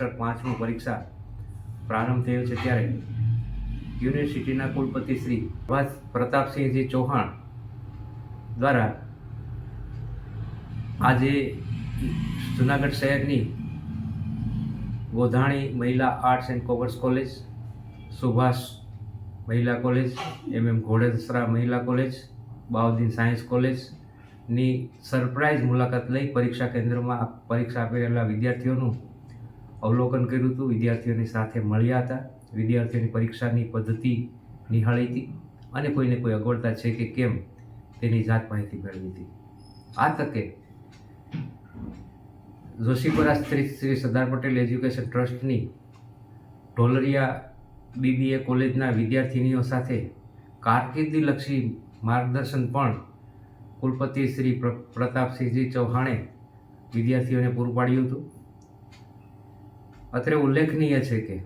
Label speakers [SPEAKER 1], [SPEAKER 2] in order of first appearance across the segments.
[SPEAKER 1] Semester પાંચમું પરીક્ષા પ્રારંભ થયો છે ત્યારે યુનિવર્સિટીના કુલપતિ શ્રી પ્રભાસ પ્રતાપસિંહજી ચૌહાણ દ્વારા આજે જુનાગઢ શહેરની ગોધાણી મહિલા arts and commerce college, Subhash મહિલા કોલેજ એમ એમ ઘોડેસરા મહિલા કોલેજ, બાઉદ્દીન સાયન્સ કોલેજની સરપ્રાઇઝ મુલાકાત લઈ પરીક્ષા કેન્દ્રમાં પરીક્ષા આપી રહેલા વિદ્યાર્થીઓનું અવલોકન કર્યું હતું. વિદ્યાર્થીઓની સાથે મળ્યા હતા. વિદ્યાર્થીઓની પરીક્ષાની પદ્ધતિ નિહાળી હતી અને કોઈને કોઈ અગવડતા છે કે કેમ તેની જાત માહિતી મેળવી હતી. આ તકે જોશીપુરા શ્રી શ્રી સરદાર પટેલ એજ્યુકેશન ટ્રસ્ટની ઢોલરિયા બીબીએ કોલેજના વિદ્યાર્થિનીઓ સાથે કારકિર્દીલક્ષી માર્ગદર્શન પણ કુલપતિ શ્રી પ્ર- પ્રતાપસિંહજી ચૌહાણે વિદ્યાર્થીઓને પૂરું પાડ્યું હતું. અત્રે ઉલ્લેખનીય છે કે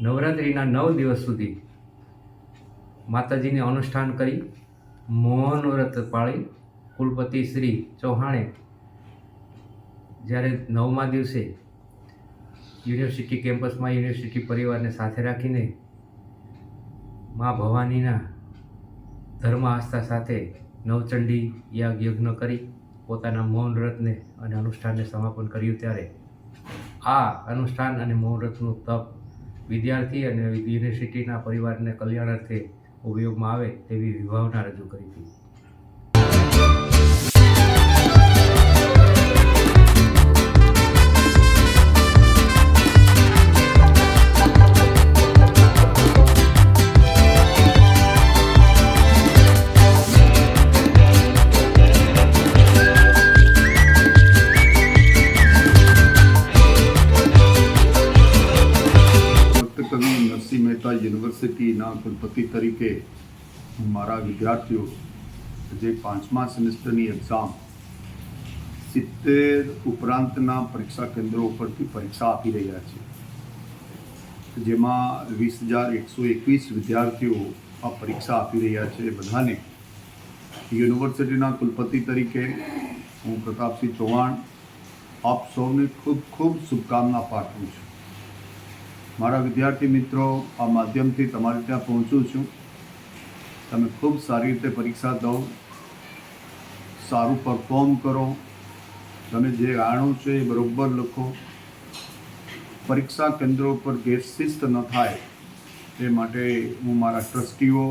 [SPEAKER 1] નવરાત્રિના નવ દિવસ સુધી માતાજીને અનુષ્ઠાન કરી મૌન વ્રત પાળી. કુલપતિ શ્રી ચૌહાણે જ્યારે નવમા દિવસે યુનિવર્સિટી કેમ્પસમાં યુનિવર્સિટી પરિવારને સાથે રાખીને મા ભવાનીના ધર્મ આસ્થા સાથે નવચંડી યાગ યજ્ઞ કરી, પોતાના મૌન વ્રતને અને અનુષ્ઠાનને સમાપન કર્યું ત્યારે આ અનુષ્ઠાન અને મુહૂર્તનું તપ વિદ્યાર્થી અને યુનિવર્સિટીના પરિવારને કલ્યાણાર્થે ઉપયોગમાં આવે તેવી વિભાવના રજૂ કરી હતી.
[SPEAKER 2] કુલપતિ તરીકે મારા વિદ્યાર્થીઓ જે પાંચમા સેમેસ્ટરની એક્ઝામ સિત્તેર ઉપરાંતના પરીક્ષા કેન્દ્રો ઉપરથી પરીક્ષા આપી રહ્યા છે. જેમાં વીસ હજાર એકસો એકવીસ વિદ્યાર્થીઓ આ પરીક્ષા આપી રહ્યા છે. બધાને યુનિવર્સિટીના કુલપતિ તરીકે હું પ્રતાપસિંહ ચૌહાણ આપ સૌને ખૂબ ખૂબ શુભકામના પાઠવું છું. મારા વિદ્યાર્થી મિત્રો, આ માધ્યમથી તમારે ત્યાં પહોંચું છું. તમે ખૂબ સારી રીતે પરીક્ષા દો, સારું પરફોર્મ કરો, તમે જે આણો છો એ બરોબર લખો. પરીક્ષા કેન્દ્રો પર ગેરશિસ્ત ન થાય, એ માટે હું મારા ટ્રસ્ટીઓ,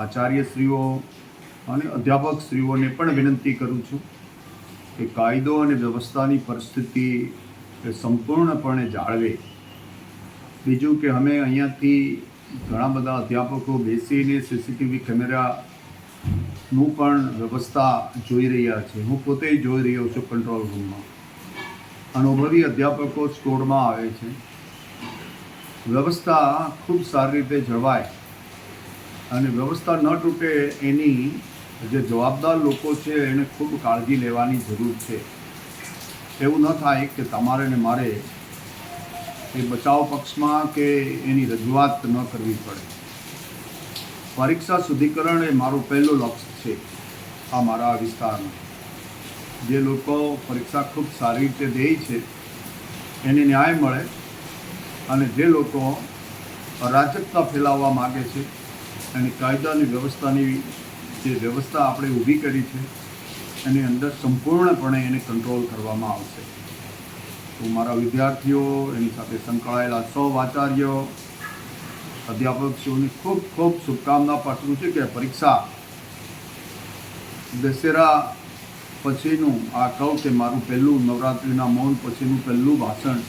[SPEAKER 2] આચાર્યશ્રીઓ અને અધ્યાપકશ્રીઓને પણ વિનંતી કરું છું કે કાયદો અને વ્યવસ્થાની પરિસ્થિતિ એ સંપૂર્ણપણે જાળવે. બીજું કે અમે અહીંયાથી ઘણા બધા અધ્યાપકો બેસીને સીસીટીવી કેમેરાનું પણ વ્યવસ્થા જોઈ રહ્યા છે. હું પોતે જોઈ રહ્યો છું કંટ્રોલ રૂમમાં અનુભવી અધ્યાપકો સ્ટોરમાં આવે છે. વ્યવસ્થા ખૂબ સારી રીતે જળવાય અને વ્યવસ્થા ન તૂટે એની જે જવાબદાર લોકો છે એને ખૂબ કાળજી લેવાની જરૂર છે. એવું ન થાય કે તમારે ને મારે એ બચાવ પક્ષમાં કે એની રજૂઆત ન કરવી પડે. પરીક્ષા શુદ્ધિકરણ એ મારું પહેલું લક્ષ્ય છે આ મારા વિસ્તારમાં. જે લોકો પરીક્ષા ખૂબ સારી રીતે દે છે, એને ન્યાય મળે અને જે લોકો અરાજકતા ફેલાવવા માગે છે, એની કાયદાની વ્યવસ્થાની જે વ્યવસ્થા આપણે ઊભી કરી છે, એની અંદર સંપૂર્ણપણે એને કંટ્રોલ કરવામાં આવશે. હું મારા વિદ્યાર્થીઓ, એની સાથે સંકળાયેલા સૌ આચાર્યો, અધ્યાપકશ્રીઓની ખૂબ ખૂબ શુભકામના પાઠવું છું કે પરીક્ષા દશેરા પછીનું આ કહું કે મારું પહેલું નવરાત્રિના મૌન પછીનું પહેલું ભાષણ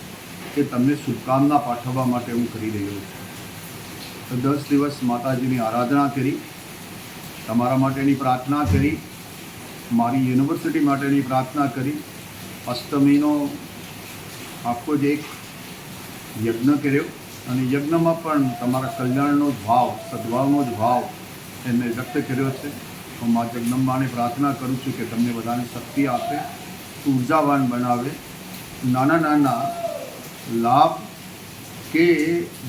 [SPEAKER 2] એ તમને શુભકામના પાઠવવા માટે હું કરી રહ્યો છું. દસ દિવસ માતાજીની આરાધના કરી, તમારા માટેની પ્રાર્થના કરી, મારી યુનિવર્સિટી માટેની પ્રાર્થના કરી, અષ્ટમીનો આખો જ એક યજ્ઞ કર્યો. અને યજ્ઞમાં પણ તમારા કલ્યાણનો જ ભાવ, સદભાવનો જ ભાવ એમને વ્યક્ત કર્યો છે. હું મા જગદંબાને પ્રાર્થના કરું છું કે તમને બધાને શક્તિ આપે, ઉર્જાવાન બનાવે, નાના નાના લાભ કે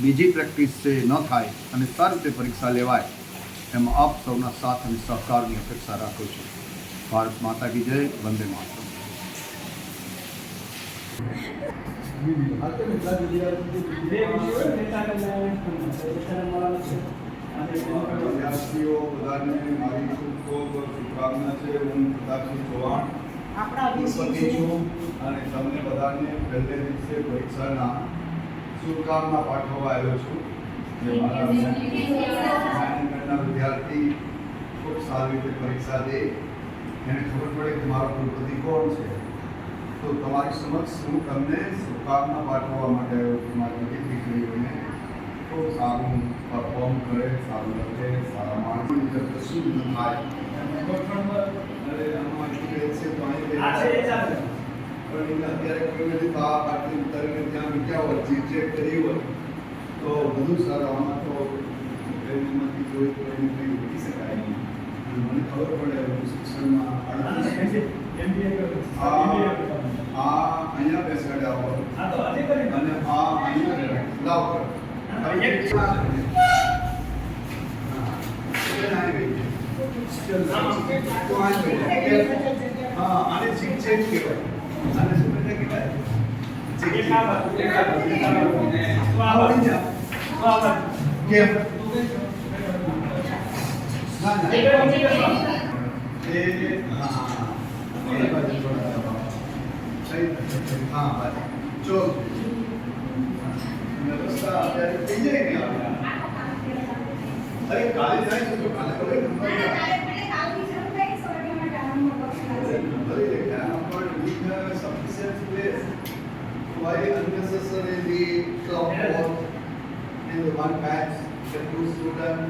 [SPEAKER 2] બીજી પ્રેક્ટિસ છે ન થાય અને સારી રીતે પરીક્ષા લેવાય, એમાં આપ સૌના સાથ અને સહકારની અપેક્ષા રાખું છું. ભારત માતા કી જય, વંદે માતરમ. વિદ્યાર્થીઓ બધાને મારી ખૂબ ખૂબ શુભકામના છે હું પ્રતાપસિંહ ચૌહાણ
[SPEAKER 3] આપણા
[SPEAKER 2] છું અને તમને બધાને પહેલે દિવસે પરીક્ષાના શુભકામના પાઠવવા આવ્યો છું. જે મારા વિદ્યાર્થી ખૂબ સારી રીતે પરીક્ષા દે. એને ખબર પડે કે મારો કુલપતિ કોણ છે? તો તમારી સમક્ષ હું તમને શુભકામના પાઠવવા માટે આવ્યો છું મારી બધી દીકરીઓને ખૂબ સારું પરફોર્મ કરે સારું લખે સારા માણસ કશું ન થાય. તો. પણ એને અત્યારે કોઈ નથી તો આ આટલી ઉતારીને ત્યાં મૂક્યા હોય જે જે કરી હોય તો બધું સારું આમાં તો ટ્રેનિંગમાંથી જોઈ તો એને કંઈ મૂકી શકાય નહીં. મને ખબર પડે હું શિક્ષણમાં અડતીસ આ આ અહીંયા બેસાડ્યા હોય અને આ અહીંયા રહે. લાવ કર. હવે એક ક્લાસ રહે. હા. એટલે અહીં રહી. ચલ, તો અહીં રહી. હા આને ચીટ ચેક કહેવાય આને શું કહેવાય કહેવાય ચીટ ચેક. આવડી જા. કેમ ના ના એ હા એ બાજુ થોડા સહી હા બાજુ ચો વ્યવસ્થા અત્યારે થઈ જાય ને આપણે અરે કાલે જાય છે તો કાલે ભલે નંબર નંબર લેખા પણ we have sufficient space why unnecessarily clock work in the one batch the two student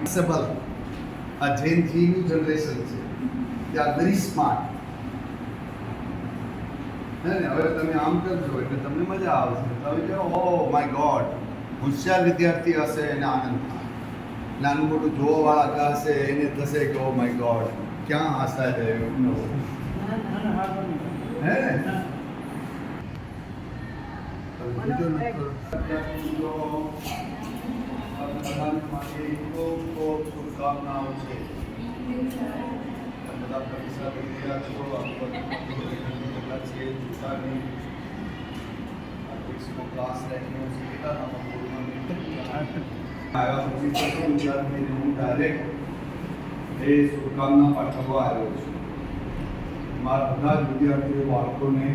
[SPEAKER 2] accessible a Gen Z new generation છે they are very smart હે ને હવે તમે આમ કરજો એટલે તમને મજા આવશે. તમે કહો ઓ માય ગોડ. હોશિયાર વિદ્યાર્થી હશે એને આનંદ થાય. નાનું મોટું જોવાવાળા હશે એને થશે કે ઓ માય ગોડ ક્યાં આશા છે એવું હે શુભકામનાઓ છે બધા રહ્યા છો આ બધા છે જૂતાની આ ત્રીસમો ક્લાસ રેન્કનો છે કેટલા નંબર બોર્ડમાં આવ્યા પછી પ્રથમ વિદ્યાર્થીને હું ડાયરેક્ટ એ શુભકામના પાઠવવા આવ્યો છું મારા બધા જ વિદ્યાર્થીઓ બાળકોને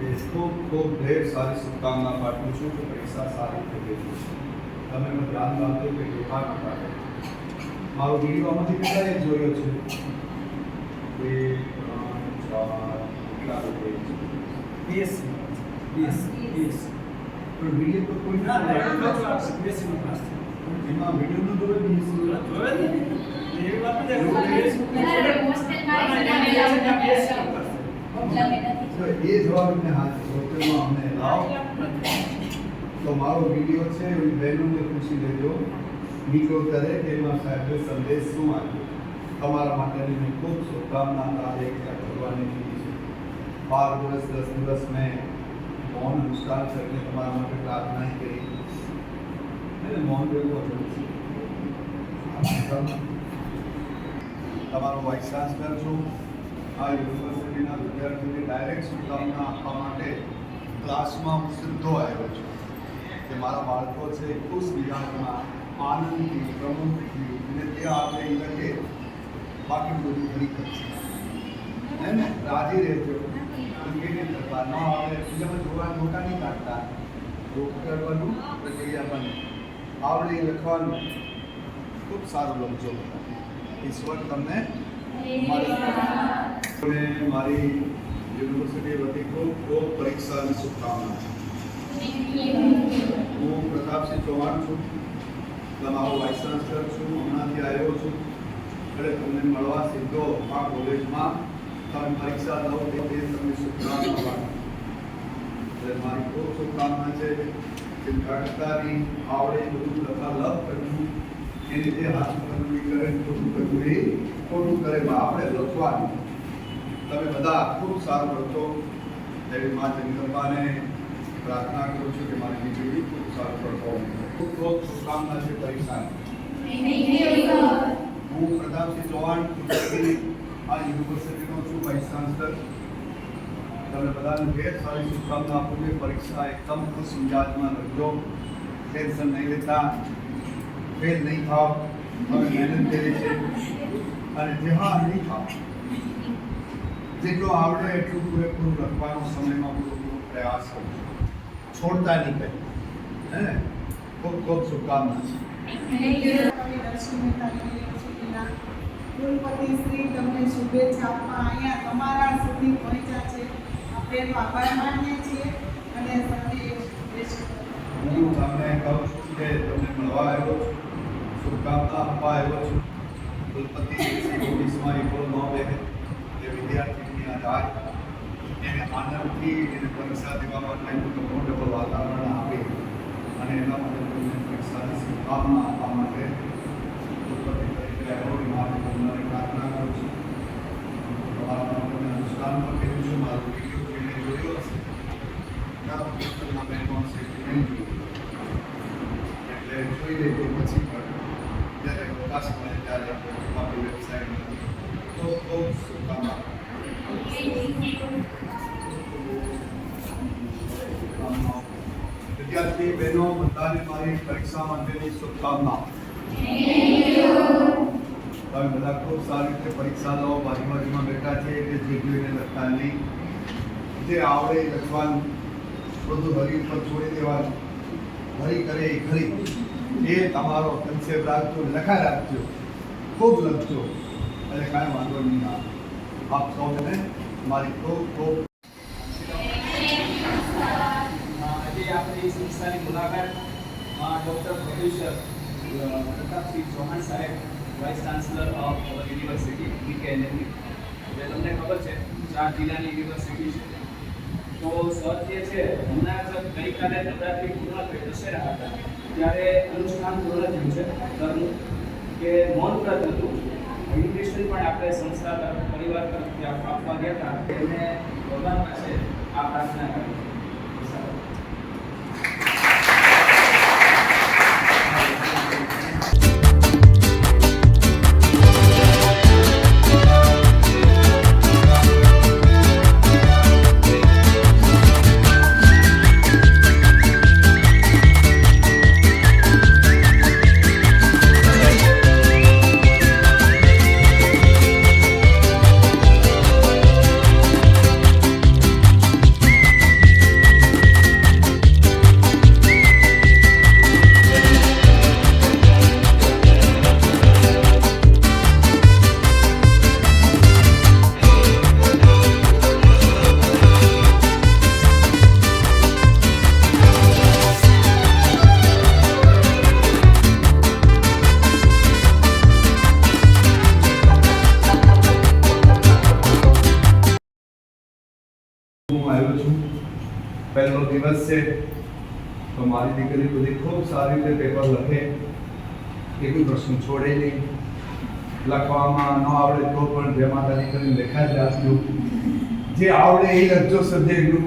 [SPEAKER 2] એ ખૂબ ખૂબ ઢેર સારી શુભકામના પાઠવું છું કે પરીક્ષા સારી રીતે દેજો તમે એનું ધ્યાન રાખજો કે યોગા ન પાડે મારો વીડિયો આમાંથી કેટલાએ જોયો છે બે ત્રણ ચાર કેટલા લોકો પણ વીડિયો તો કોઈ ના એમાં વીડિયો ન જોવે બીએસસી તો એ જવાબને હાથ હોટલમાં અમને લાવો તો મારો વીડિયો છે એ બહેનોને પૂછી લેજો નીકળો કરે કે એમાં સાહેબે સંદેશ શું આપ્યો તમારા માટેની મેં ખૂબ શુભકામના તારીખ ત્યાં ભગવાનને કીધી છે બાર દિવસ દસ દિવસ મેં મૌન અનુષ્ઠાન કરીને તમારા માટે પ્રાર્થના કરી અને મૌન રહેવું અચૂક છે તમારો વાઇસ ચાન્સલર છું આ યુનિવર્સિટીના વિદ્યાર્થીઓને ડાયરેક્ટ શુભકામના આપવા માટે ક્લાસમાં હું સીધો આવ્યો છું કે મારા બાળકો છે ખુશ મિજાજમાં આનંદથી પ્રમુખથી અને તે આપણે એ લખે બાકી બધું ફરી કરશે હે ને? રાજી રહેજો. કેવી કરવા ન આવે. બીજામાં જોવા નોટા નહીં કાઢતા. રોક કરવાનું પ્રક્રિયા બને આવડે લખવાનું. ખૂબ સારું લખજો. ઈશ્વર તમને મારી મારી યુનિવર્સિટી વતી ખૂબ ખૂબ પરીક્ષાની શુભકામના. હું પ્રતાપસિંહ ચૌહાણ છું. તમારો વાઇસ ચાન્સલર છું. હમણાંથી આવ્યો છું. એટલે તમને મળવા સીધો આ કોલેજમાં તમે પરીક્ષા દો તે તમને શુભકામના એટલે મારી ખૂબ શુભકામના છે કે કરતા આવડે બધું લખા લખ કરવું એ રીતે હાથ કરવું કરે ખોટું કરવું એ ખોટું કરે પણ આપણે લખવાનું. તમે બધા ખૂબ સારું લખો એવી મા જગદંબાને પ્રાર્થના કરું છું કે મારી દીકરી ખૂબ સારું પરફોર્મ ખૂબ ખૂબ શુભકામના છે પરીક્ષાની. હું પ્રતાપસિંહ ચૌહાણ આ યુનિવર્સિટીનો છું વાઇસ ચાન્સલર તમે બધાને ઢેર સારી શુભકામના આપું છું પરીક્ષા એકદમ ખુશ મિજાજમાં લખજો ટેન્શન નહીં લેતા ફેલ નહીં થાવ હવે મહેનત કરી છે અને જેમાં નહીં થાવ જેટલું આવડે એટલું પૂરેપૂરું લખવાનો સમયમાં પૂરેપૂરો પ્રયાસ કરજો છોડતા નહીં કંઈ હે ને ખૂબ ખૂબ શુભકામના
[SPEAKER 3] કુલપતિ શ્રી તમને શુભેચ્છા આપવા અહીંયા તમારા સુધી પહોંચ્યા છે. આપણે આભાર માનીએ છીએ અને સર્વે
[SPEAKER 2] હું તમને કહું છું કે તમને મળવા આવ્યો છું. શુભકામના આપવા આવ્યો છું. કુલપતિ શ્રી ઓફિસમાં એવો ન બેહે કે વિદ્યાર્થીની આ જાય એને આનંદથી એને પરીક્ષા દેવા માટે કમ્ફર્ટેબલ વાતાવરણ આપે અને એના માટે તમને પરીક્ષાની શુભકામના આપવા માટે કુલપતિ તરીકે એવોર્ડ પ્રાર્થના કરું છું. તમારા કર્યું છે. મારું વીડિયો જોઈને જોયો હશે મેં પણ એટલે જોઈ લેજો પછી પણ. જ્યારે અવકાશ મળે ત્યારે આપણી વેબસાઇટ તો બહુ શુભકામના. વિદ્યાર્થી બહેનો, બધાને મારી પરીક્ષા માટેની બધા ખૂબ સારી રીતે પરીક્ષા લો બાજુ બાજુમાં બેઠા છે એટલે જે જોઈને લખતા નહીં. જે આવડે એ લખવાનું. બધું હરી ઉપર છોડી દેવાનું. હરી કરે એ ખરી એ તમારો કન્સેપ્ટ રાખજો લખા રાખજો. ખૂબ લખજો. એટલે કાંઈ વાંધો નહીં આવે. આપ સૌને મારી ખૂબ ખૂબ
[SPEAKER 4] આજે આપણી સંસ્થાની મુલાકાત doctor professor Pratapsinh Chauhan Saheb vice chancellor of university બીકેએનએમની જે તમને ખબર છે, ચાર જિલ્લાની યુનિવર્સિટી છે. તો સર જે છે, હમણાં જ ગઈકાલે નવરાત્રી પૂર્ણ થઈ દશેરા હતા, ત્યારે અનુષ્ઠાન પૂર્ણ થયું છે ઘરનું, કે મૌન વ્રત હતું ઇન્વિટેશન પણ આપણે સંસ્થા તરફ, પરિવાર તરફથી આપ- આપવા ગયા હતા એમને ભગવાન પાસે આ પ્રાર્થના કરી.
[SPEAKER 2] લખવામાં ન આવડે તો પણ જે માતાજી કરીને લેખા જ રાખજો જે આવડે એ લખજો સબ્જેક્ટનું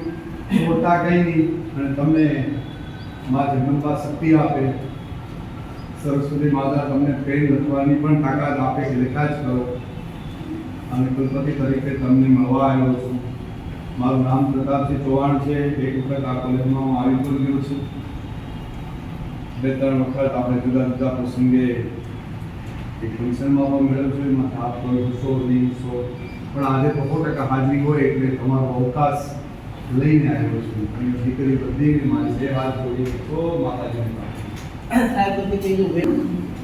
[SPEAKER 2] પોતા કંઈ નહીં. અને તમને મા જગદંબા શક્તિ આપે. સરસ્વતી માતા તમને પ્રેમ લખવાની પણ તાકાત આપે કે લેખા જ કરો અને કુલપતિ તરીકે તમને મળવા આવ્યો છું. મારું નામ પ્રતાપસિંહ ચૌહાણ છે. એક વખત આ કોલેજમાં હું આવી પણ ગયો છું. બે ત્રણ વખત આપણે જુદા જુદા પ્રસંગે એક ફંક્શનમાં પણ મેળવજો એમાં કોઈ સો સો પણ આજે બહુ ટકા હાજરી હોય એટલે તમારો અવકાશ લઈને આવ્યો છું. અને દીકરી બધી મારી જે વાત જોઈએ તો માતાજીની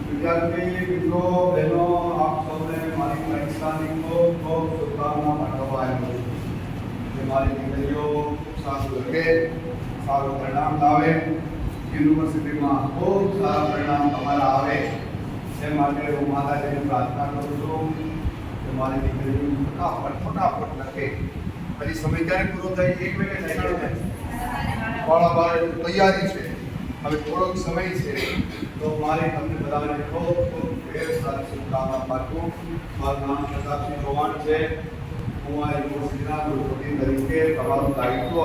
[SPEAKER 2] વિદ્યાર્થી મિત્રો બહેનો આપ સૌને મારી પરીક્ષાની ખૂબ ખૂબ શુભકામના પાઠવવા આવ્યો છું. કે મારી દીકરીઓ સારું લખે સારું પરિણામ લાવે. યુનિવર્સિટીમાં ખૂબ સારા પરિણામ તમારા આવે. તે માટે હું માતાજીને પ્રાર્થના કરું છું કે મારી દીકરીઓ ફટાફટ ફટાફટ લખે પછી સમય ક્યારે પૂરો થાય એક મિનિટ થઈ ગયો ને વાળા બાર તૈયારી છે હવે થોડોક સમય છે તો મારે તમને બધાને ખૂબ ખૂબ ઢેર સારી શુભકામના પાઠવું મારું નામ પ્રતાપસિંહ ચૌહાણ છે હું આ યુનિવર્સિટીના કુલપતિ તરીકે તમારું દાયિત્વ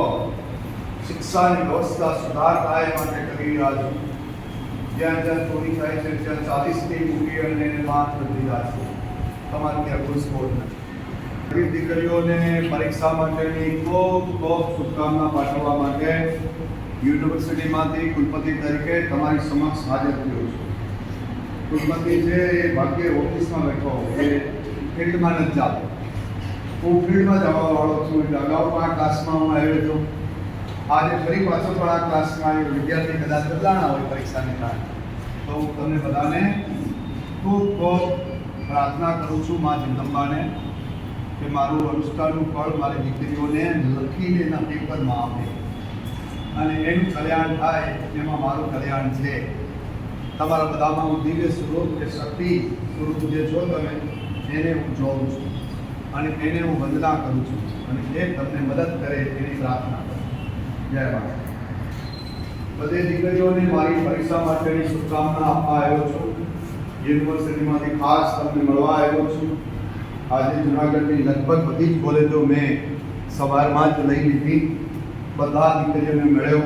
[SPEAKER 2] શિક્ષાની વ્યવસ્થા સુધાર થાય એ માટે કરી રહ્યા છું જ્યાં જ્યાં ચોરી થાય છે, ત્યાં ચાલીસથી મૂકી અને એને કરી દીધા છે તમારે ત્યાં ઘૂસખોર નથી. ગરીબ દીકરીઓને પરીક્ષા માટેની ખૂબ ખૂબ શુભકામના પાઠવવા માટે યુનિવર્સિટીમાંથી કુલપતિ તરીકે તમારી સમક્ષ હાજર થયો છું. કુલપતિ છે એ ભાગ્ય ઓફિસમાં બેઠો એ ફિલ્ડમાં નથી જતો. હું ફિલ્ડમાં જવા વાળો છું, એટલે અગાઉ આ ક્લાસમાં હું આવ્યો હતો આજે ફરી પાછો પણ આ ક્લાસમાં આવ્યો વિદ્યાર્થી કદાચ બદલાણા હોય પરીક્ષાને કારણે તો હું તમને બધાને ખૂબ ખૂબ પ્રાર્થના કરું છું મા જગદંબાને કે મારું અનુષ્ઠાનનું ફળ મારી દીકરીઓને લખીને એના પેપરમાં આપે. અને એનું કલ્યાણ થાય, એમાં મારું કલ્યાણ છે. તમારા બધામાં હું દિવ્ય સ્વરૂપ કે શક્તિ સ્વરૂપ જે છો તમે, એને હું જોઉં છું અને એને હું વંદના કરું છું અને એ તમને મદદ કરે એની પ્રાર્થના જય માતા બધે દીકરીઓને મારી પરીક્ષા માટેની શુભકામના આપવા આવ્યો છું. યુનિવર્સિટીમાંથી ખાસ તમને મળવા આવ્યો છું. આજે જુનાગઢની લગભગ બધી જ કોલેજો મેં સવારમાં જ લઈ લીધી. બધા દીકરીઓને મળ્યો.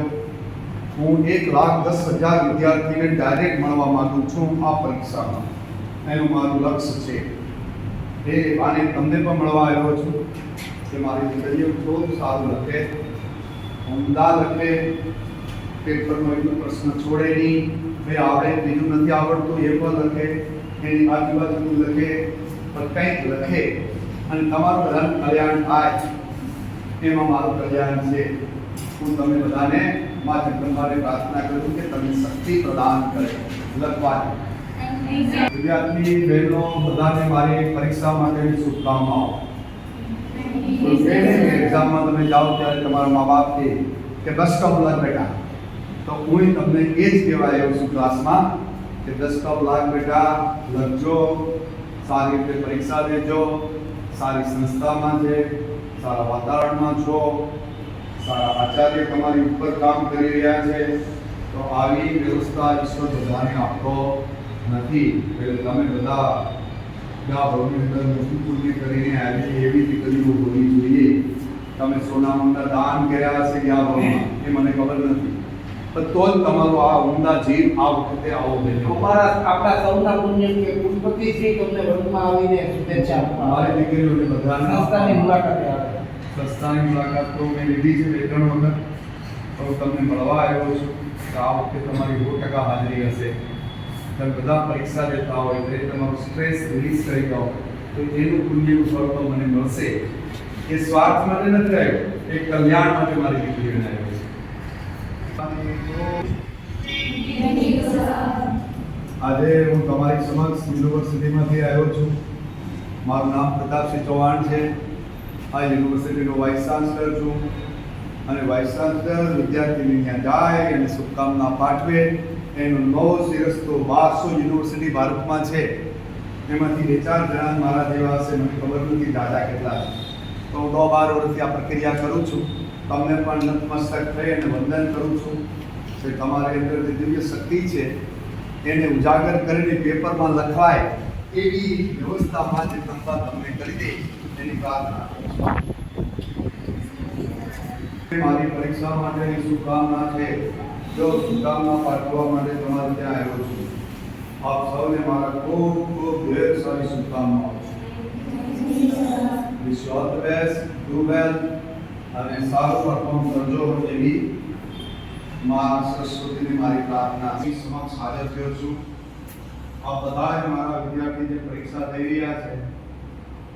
[SPEAKER 2] હું એક લાખ દસ હજાર વિદ્યાર્થીને ડાયરેક્ટ મળવા માંગુ છું આ પરીક્ષામાં. એનું મારું લક્ષ્ય છે. એ આને તમને પણ મળવા આવ્યો છું. કે મારી દીકરીઓ ખૂબ સારું લખે. ઉમદા લખે પેપરનો એટલો પ્રશ્ન છોડે નહીં. ભાઈ આવડે બીજું નથી આવડતું એ પણ લખે એની આજુબાજુ લખે પણ કંઈક લખે. અને તમારું બધાનું કલ્યાણ થાય. એમાં મારું કલ્યાણ છે. હું તમે બધાને મા જગદંબાને પ્રાર્થના કરું કે તમે શક્તિ પ્રદાન કરે. લખવાની. વિદ્યાર્થી બહેનો બધાને મારી પરીક્ષા માટેની શુભકામનાઓ. એક્ઝામમાં તમે જાઓ ત્યારે તમારા મા બાપ કહે કે દસ કપ લાખ બેટા. તો હું તમને એ જ કહેવા આવ્યો છું ક્લાસમાં કે દસ કપ લાખ બેટા લખજો, સારી રીતે પરીક્ષા દેજો, સારી સંસ્થામાં છે, સારા વાતાવરણમાં છો, સારા આચાર્ય તમારી ઉપર કામ કરી રહ્યા છે, તો આવી વ્યવસ્થા ઈશ્વર બધાને આપતો નથી, એટલે તમે બધા ભવની અંદર મોટી પૂર્તિ કરીને આવી એવી દીકરીઓ હોવી જોઈએ. તમે સોના ઊંડા દાન કર્યા હશે ગયા ભવમાં. એ મને ખબર નથી. પણ તો જ તમારો આ ઊંડા જીવ આ વખતે આવો બન્યો
[SPEAKER 5] અમારા આપણા સૌના પુણ્ય કે કુલપતિ શ્રી તમને વર્ગમાં આવીને શુભેચ્છા
[SPEAKER 2] મારી દીકરીઓને બધાને
[SPEAKER 5] સંસ્થાની મુલાકાત આવે.
[SPEAKER 2] સંસ્થાની મુલાકાત તો મેં લીધી છે બે ત્રણ વખત. તો તમને મળવા આવ્યો છું. તો આ વખતે તમારી સો ટકા હાજરી હશે. તમે બધા પરીક્ષા દેતા હોય, એટલે તમારું સ્ટ્રેસ રિલીઝ કરી જાઓ, તો એનું પુણ્યનું તો મને મળશે. એ સ્વાર્થ માટે નથી આવ્યો, એ કલ્યાણ માટે મારી દીકરીઓને આવ્યો છે. આજે હું તમારી સમક્ષ યુનિવર્સિટીમાંથી આવ્યો છું. મારું નામ પ્રતાપસિંહ ચૌહાણ છે. આ યુનિવર્સિટીનો વાઇસ ચાન્સલર છું. અને વાઇસ ચાન્સલર વિદ્યાર્થીની ત્યાં જાય અને શુભકામના પાઠવે. એનો નવો શિરસ્તો બારસો યુનિવર્સિટી ભારતમાં છે. એમાંથી બે ચાર જણા મારા જેવા હશે મને ખબર નથી દાદા કેટલા તો હું દો બાર વર્ષથી આ પ્રક્રિયા કરું છું. તમને પણ નતમસ્તક થઈ અને વંદન કરું છું કે તમારી અંદર જે દિવ્ય શક્તિ છે, એને ઉજાગર કરીને પેપરમાં લખવાય એવી વ્યવસ્થામાં જે સંસ્થા તમને કરી દે, એની પ્રાર્થના. મારી પરીક્ષા માટેની શુભકામના છે. જો સુકામમાં પાઠવવા માટે તમારે ત્યાં આવ્યો છું. આપ સૌને મારા ખૂબ ખૂબ ઢેર સારી શુભકામનાઓ wish you best do well અને સારું પરફોર્મ કરજો એવી મા સરસ્વતીની મારી પ્રાર્થના સમક્ષ હાજર થયો છું. આપ બધા મારા વિદ્યાર્થી જે પરીક્ષા દઈ રહ્યા છે,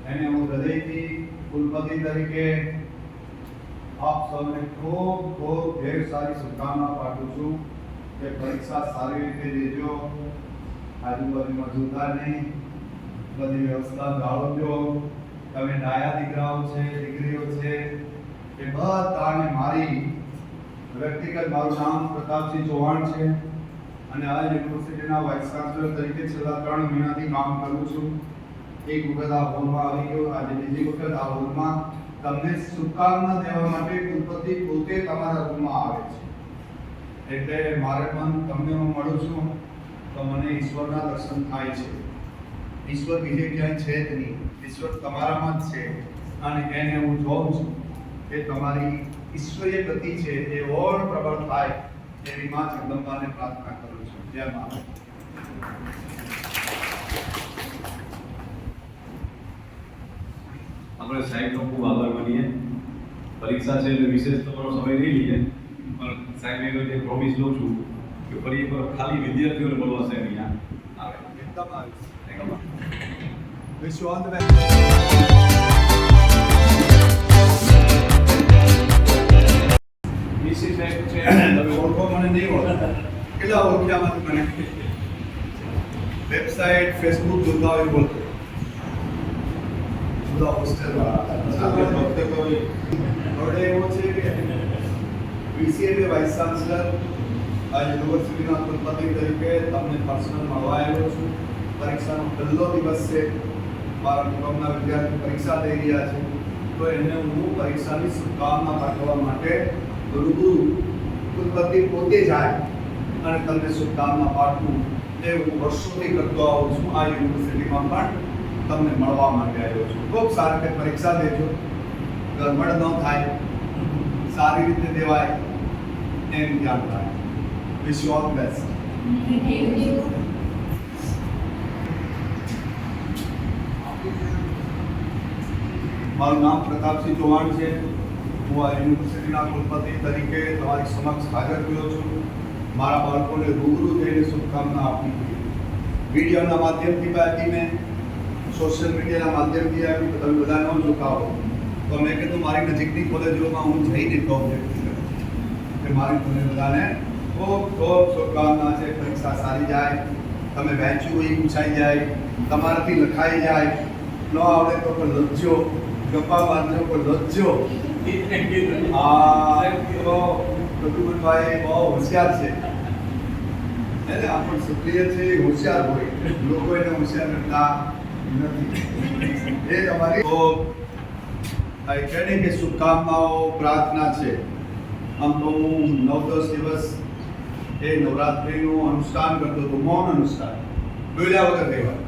[SPEAKER 2] એને હું હૃદયથી કુલપતિ તરીકે આપ સૌને ખૂબ ખૂબ ઢેર સારી શુભકામના પાઠવું છું કે પરીક્ષા સારી રીતે દેજો. આજુબાજુમાં જોતા નહીં. બધી વ્યવસ્થા જાળવજો. તમે ડાયા દીકરાઓ છે, દીકરીઓ છે, એ બધાને મારી વ્યક્તિગત મારું નામ પ્રતાપસિંહ ચૌહાણ છે અને આ યુનિવર્સિટીના વાઇસ ચાન્સલર તરીકે છેલ્લા ત્રણ મહિનાથી કામ કરું છું. એક વખત આ હોલમાં આવી ગયો, આજે બીજી વખત આ હોલમાં. તમને શુભકામના દેવા માટે કુલપતિ પોતે તમારા રૂમમાં આવે છે. એટલે મારે પણ તમને હું મળું છું તો મને ઈશ્વરના દર્શન થાય છે. ઈશ્વર બીજે ક્યાંય છે જ નહીં. ઈશ્વર તમારામાં જ છે અને એને હું જોઉં છું એ તમારી ઈશ્વરીય ગતિ છે એ ઓર પ્રબળ થાય એવી માં જગદંબાને પ્રાર્થના કરું છું. જય મા
[SPEAKER 6] આપણે સાહેબનો ખૂબ આભાર માનીએ. પરીક્ષા છે એટલે વિશેષ તમારો સમય નહીં લઈએ પણ સાહેબ એનો જે પ્રોમિસ લઉં છું કે ફરી એકવાર ખાલી વિદ્યાર્થીઓને મળવા સાહેબ અહીંયા આવે.
[SPEAKER 2] એકદમ આવીશ wish you all the best
[SPEAKER 4] VC Saheb છે. તમે
[SPEAKER 2] ઓળખો મને નહીં ઓળખો. કેટલા ઓળખ્યા મને? વેબસાઇટ ફેસબુક જોતા હોય બોલતો. બધા હોસ્ટેલ હવે એવો છે કે વીસીએ વાઇસ ચાન્સલર આ યુનિવર્સિટીના કુલપતિ તરીકે તમને પર્સનલ મળવા આવ્યો છું પરીક્ષાનો પહેલો દિવસ છે મારા નિગમના વિદ્યાર્થી પરીક્ષા દઈ રહ્યા છે તો એને હું પરીક્ષાની શુભકામના પાઠવવા માટે રૂબરૂ કુલપતિ પોતે જાય અને તમને શુભકામના પાઠવું એ હું વર્ષોથી કરતો આવું છું આ યુનિવર્સિટીમાં પણ તમને મળવા માટે આવ્યો છું. ખૂબ સારી રીતે પરીક્ષા દેજો. ગરબડ ન થાય. સારી રીતે દેવાય. એમ ધ્યાન રાખજો. વિશ યુ ઓલ બેસ્ટ મારું નામ પ્રતાપસિંહ ચૌહાણ છે. હું આ યુનિવર્સિટીના કુલપતિ તરીકે તમારી સમક્ષ હાજર થયો છું. મારા બાળકોને રૂબરૂ થઈને શુભકામના આપી વિડીયોના માધ્યમથી આપી મેં સોશિયલ મીડિયાના માધ્યમથી આવ્યું તમે બધા ન ચૂકાવો તો મેં કીધું, મારી નજીકની કોલેજોમાં હું જઈને કહું કે મારી તમને બધાને ખૂબ ખૂબ શુભકામના છે, પરીક્ષા સારી જાય, તમે વહેંચ્યું એ પૂછાઈ જાય, તમારાથી લખાઈ જાય, ન આવડે તો પણ લજ્જો ગપ્પા મારજો પણ લજ્જો આ બહુ હોશિયાર છે. એટલે આપણ સક્રિય છે હોશિયાર હોય. લોકો એને હોશિયાર કરતા એ તમારી તો આ એકેડેમી શુભકામનાઓ, પ્રાર્થના છે. આમ તો હું નવ દસ દિવસ એ નવરાત્રિનું અનુષ્ઠાન કરતો હતો, મૌન અનુષ્ઠાન. બોલ્યા વગર રહેવા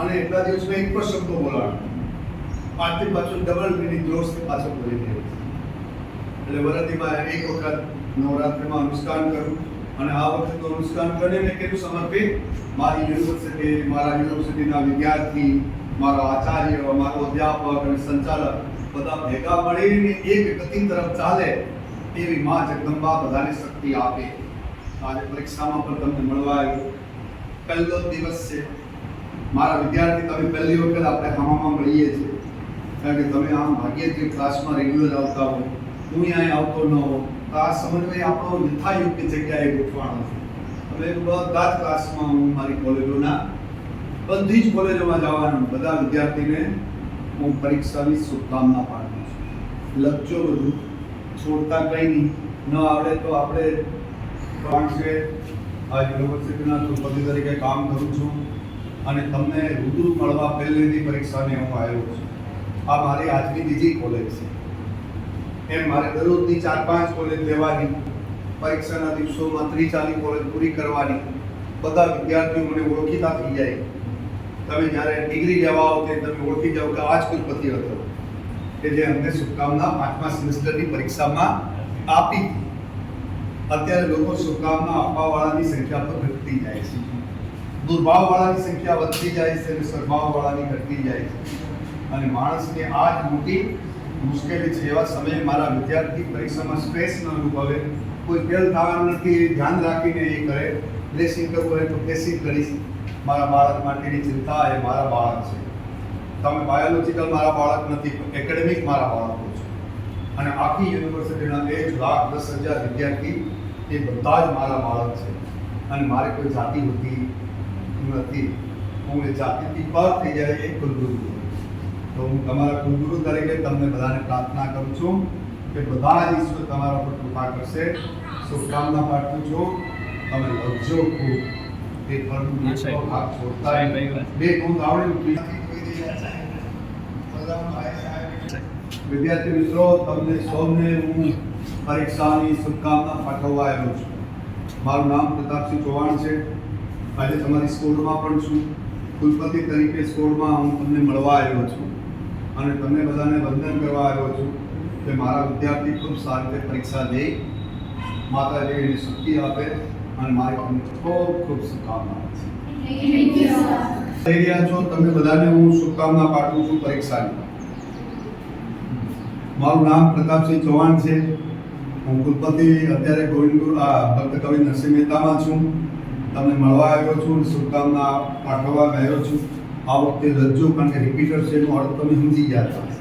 [SPEAKER 2] અને એટલા દિવસમાં એક પણ શબ્દો બોલાવ્યો પાંચથી પાછું ડબલ મિનિટ ક્લોઝથી પાછો બોલી ગયો. એટલે વરદીમાં એક વખત નવરાત્રિમાં અનુષ્ઠાન કરું અને આ વખતનું અનુષ્ઠાન કરીને મેં કેટલું સમર્પિત મારી યુનિવર્સિટી, મારા યુનિવર્સિટીના વિદ્યાર્થી, મારો આચાર્ય, મારો અધ્યાપક અને સંચાલક બધા ભેગા મળીને એક ગતિ તરફ ચાલે એવી માં જગદંબા બધાને શક્તિ આપે. આજે પરીક્ષામાં પણ તમને મળવા આવ્યું પહેલો જ દિવસ છે. મારા વિદ્યાર્થી તમે પહેલી વખત આપણે હામામાં મળીએ છીએ. કારણ કે તમે આમ ભાગ્યથી ક્લાસમાં રેગ્યુલર આવતા હો. હું અહીંયા આવતો ન હો તો આ સમન્વય આપણો યથાયોગ્ય જગ્યાએ ગોઠવાનો છે. હવે બધા જ ક્લાસમાં હું મારી કોલેજોના, બધી જ કોલેજોમાં જવાનું, બધા વિદ્યાર્થીને હું પરીક્ષાની શુભકામના પાડું છું. લખજો બધું, છોડતા કંઈ નહીં. ન આવડે તો આપણે કારણ છે, આ યુનિવર્સિટીના કુલપતિ તરીકે કામ કરું છું અને તમને રૂબરૂ મળવા પહેલેથી પરીક્ષાને હું આવ્યો છું. આ મારી આજની બીજી કોલેજ છે. એમ મારે દરરોજની ચાર પાંચ કોલેજ લેવાની, પરીક્ષાના દિવસોમાં ત્રીસ કોલેજ પૂરી કરવાની. બધા વિદ્યાર્થીઓ મને ઓળખીતા થઈ જાય. તમે જ્યારે ડિગ્રી લેવા આવો તે તમે ઓળખી જાઓ કે આ જ કુલપતિ હતો. કે જે અમને શુભકામના પાંચમા સેમેસ્ટરની પરીક્ષામાં આપી. અત્યારે લોકો શુભકામના આપવાવાળાની સંખ્યા પર ઘટતી જાય છે. દુર્ભાવવાળાની સંખ્યા વધતી જાય છે અને સદભાવવાળાની ઘટતી જાય છે. અને માણસને આ જ મોટી મુશ્કેલી છે એવા સમયે મારા વિદ્યાર્થી પરીક્ષામાં સ્ટ્રેસ ન અનુભવે, કોઈ ફેલ થવાનું નથી, ધ્યાન રાખીને એ કરે પ્લેસિંગ કરવું હોય તો પ્લેસિંગ કરીશ. મારા બાળક માટેની ચિંતા એ મારા બાળક છે. તમે બાયોલોજિકલ મારા બાળક નથી એકેડેમિક મારા બાળકો છે. અને આખી યુનિવર્સિટીના એક લાખ દસ હજાર વિદ્યાર્થી એ બધા જ મારા બાળક છે. અને મારે કોઈ જાતિ હોતી નથી. હું એ જાતિથી પર થઈ જાય એ છું. તો હું તમારા કુલગુરુ તરીકે તમને બધાને પ્રાર્થના કરું છું કે બધા જ ઈશ્વર તમારા પર કૃપા કરશે. શુભકામના પાઠવું છું. તમે લખજો ખૂબ. એ ફળનું ભાગ છોડતા. બે નોંધ આવડે વિદ્યાર્થી મિત્રો તમને સૌને હું પરીક્ષાની શુભકામના પાઠવવા આવ્યો છું. મારું નામ પ્રતાપસિંહ ચૌહાણ છે. આજે તમારી સ્કૂલમાં પણ છું. કુલપતિ તરીકે સ્કૂલમાં હું તમને મળવા આવ્યો છું. અને તમને બધાને વંદન કરવા આવ્યો છું કે મારા વિદ્યાર્થી ખૂબ સારી રીતે પરીક્ષા દે માતાજી એની શક્તિ આપે અને મારી તમને ખૂબ ખૂબ શુભકામના થઈ રહ્યા છો તમે બધાને હું શુભકામના પાઠવું છું પરીક્ષાની. મારું નામ પ્રતાપસિંહ ચૌહાણ છે. હું કુલપતિ અત્યારે ગોવિંદ આ ભક્ત કવિ નરસિંહ મહેતામાં છું. તમને મળવા આવ્યો છું શુભકામના પાઠવવા ગયો છું. આ વખતે રજ્જો કારણ કે રિપીટર છે એનો અર્થ તમે સમજી ગયા હતા